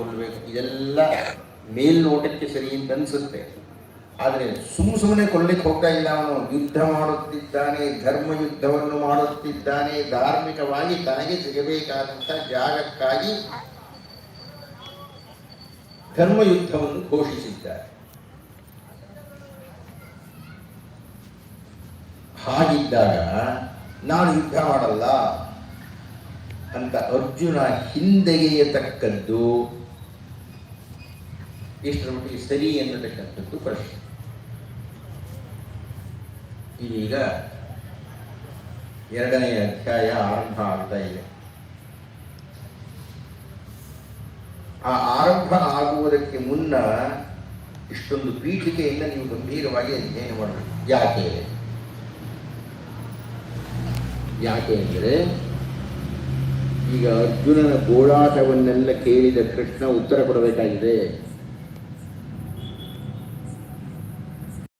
ಕೊಲ್ಲಬೇಕು ಇದೆಲ್ಲ ಮೇಲ್ನೋಟಕ್ಕೆ ಸರಿ ಅಂತ ಅನಿಸುತ್ತೆ. ಆದರೆ ಸುಮ್ಮ ಸುಮ್ಮನೆ ಕೊಲ್ಲಕ್ಕೆ ಹೋಗ್ತಾ ಇಲ್ಲ ಅವನು. ಯುದ್ಧ ಮಾಡುತ್ತಿದ್ದಾನೆ ಧರ್ಮ ಯುದ್ಧವನ್ನು ಮಾಡುತ್ತಿದ್ದಾನೆ, ಧಾರ್ಮಿಕವಾಗಿ ತನಗೆ ಸಿಗಬೇಕಾದಂಥ ಜಾಗಕ್ಕಾಗಿ ಧರ್ಮ ಯುದ್ಧವನ್ನು ಘೋಷಿಸಿದ್ದಾರೆ. ಹಾಗಿದ್ದಾಗ ನಾನು ಯುದ್ಧ ಮಾಡಲ್ಲ ಅಂತ ಅರ್ಜುನ ಹಿಂದೆಗೆಯತಕ್ಕದ್ದು ಎಷ್ಟರ ಮಟ್ಟಿಗೆ ಸರಿ ಎನ್ನತಕ್ಕಂಥದ್ದು ಪ್ರಶ್ನೆ. ಇದೀಗ ಎರಡನೆಯ ಅಧ್ಯಾಯ ಆರಂಭ ಆಗ್ತಾ ಇದೆ. ಆ ಆರಂಭ ಆಗುವುದಕ್ಕೆ ಮುನ್ನ ಇಷ್ಟೊಂದು ಪೀಠಿಕೆಯಿಂದ ನೀವು ಗಂಭೀರವಾಗಿ ಅಧ್ಯಯನ ಮಾಡಬೇಕು. ಯಾಕೆ? ಯಾಕೆ ಅಂದರೆ, ಈಗ ಅರ್ಜುನನ ಗೋಳಾಟವನ್ನೆಲ್ಲ ಕೇಳಿದ ಕೃಷ್ಣ ಉತ್ತರ ಕೊಡಬೇಕಾಗಿದೆ.